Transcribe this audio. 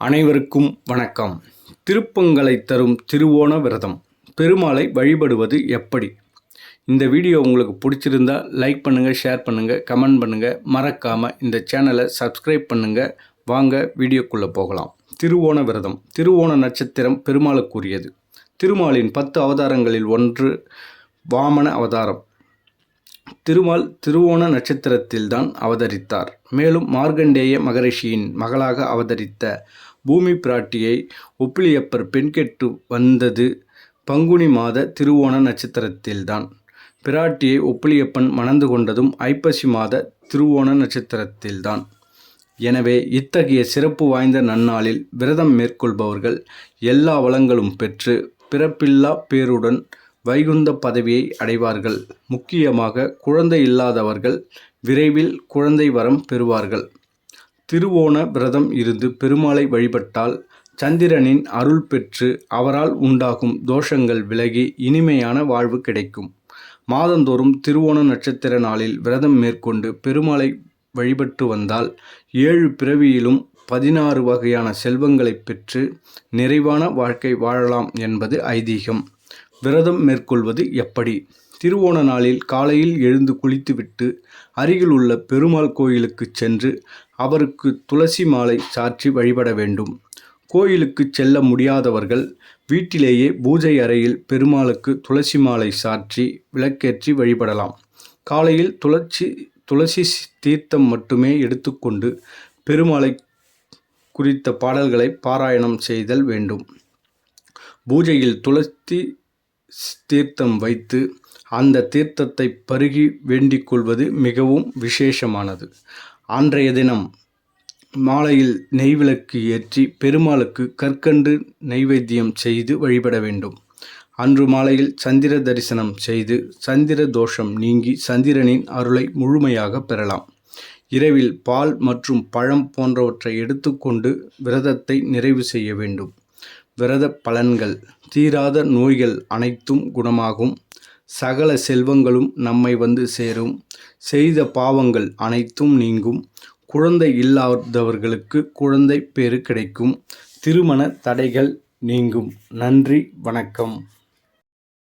அனைவருக்கும் வணக்கம். திருப்பங்களை தரும் திருவோண விரதம். பெருமாளை வழிபடுவது எப்படி? இந்த வீடியோ உங்களுக்கு பிடிச்சிருந்தா லைக் பண்ணுங்கள் ஷேர் பண்ணுங்கள் கமெண்ட் பண்ணுங்கள் மறக்காமல் இந்த சேனலை சப்ஸ்கிரைப் பண்ணுங்கள் வாங்க வீடியோக்குள்ளே போகலாம். திருவோண விரதம். திருவோண நட்சத்திரம் பெருமாளுக்குரியது. திருமாலின் பத்து அவதாரங்களில் ஒன்று வாமன அவதாரம். திருமால் திருவோண நட்சத்திரத்தில்தான் அவதரித்தார். மேலும் மார்க்கண்டேய மகரிஷியின் மகளாக அவதரித்த பூமி பிராட்டியை ஒப்பிலியப்பர் பெண் கெட்டு வந்தது பங்குனி மாத திருவோண நட்சத்திரத்தில்தான். பிராட்டியை ஒப்பிலியப்பன் மணந்து கொண்டதும் ஐப்பசி மாத திருவோண நட்சத்திரத்தில்தான். எனவே இத்தகைய சிறப்பு வாய்ந்த நன்னாளில் விரதம் மேற்கொள்பவர்கள் எல்லா வளங்களும் பெற்று பிறப்பில்லா பேருடன் வைகுந்த பதவியை அடைவார்கள். முக்கியமாக குழந்தை இல்லாதவர்கள் விரைவில் குழந்தை வரம் பெறுவார்கள். திருவோண விரதம் இருந்து பெருமாளை வழிபட்டால் சந்திரனின் அருள் பெற்று அவரால் உண்டாகும் தோஷங்கள் விலகி இனிமையான வாழ்வு கிடைக்கும். மாதந்தோறும் திருவோண நட்சத்திர நாளில் விரதம் மேற்கொண்டு பெருமாளை வழிபட்டு வந்தால் ஏழு பிறவியிலும் பதினாறு வகையான செல்வங்களை பெற்று நிறைவான வாழ்க்கை வாழலாம் என்பது ஐதீகம். விரதம் மேற்கொள்வது எப்படி? திருவோண நாளில் காலையில் எழுந்து குளித்துவிட்டு அருகில் உள்ள பெருமாள் கோயிலுக்கு சென்று அவருக்கு துளசி மாலை சாற்றி வழிபட வேண்டும். கோயிலுக்கு செல்ல முடியாதவர்கள் வீட்டிலேயே பூஜை அறையில் பெருமாளுக்கு துளசி மாலை சாற்றி விளக்கேற்றி வழிபடலாம். காலையில் துளசி துளசி தீர்த்தம் மட்டுமே எடுத்துக்கொண்டு பெருமாளை குறித்த பாடல்களை பாராயணம் செய்தல் வேண்டும். பூஜையில் துளசி தீர்த்தம் வைத்து அந்த தீர்த்தத்தை பருகி வேண்டிக் கொள்வது மிகவும் விசேஷமானது. அன்றைய தினம் மாலையில் நெய்விளக்கு ஏற்றி பெருமாளுக்கு கற்கண்டு நைவேத்தியம் செய்து வழிபட வேண்டும். அன்று மாலையில் சந்திர தரிசனம் செய்து சந்திர தோஷம் நீங்கி சந்திரனின் அருளை முழுமையாக பெறலாம். இரவில் பால் மற்றும் பழம் போன்றவற்றை எடுத்துக்கொண்டு விரதத்தை நிறைவு செய்ய வேண்டும். விரத பலன்கள் தீராத நோய்கள் அனைத்தும் குணமாகும். சகல செல்வங்களும் நம்மை வந்து சேரும். செய்த பாவங்கள் அனைத்தும் நீங்கும். குழந்தை இல்லாதவர்களுக்கு குழந்தை பேறு கிடைக்கும். திருமண தடைகள் நீங்கும். நன்றி வணக்கம்.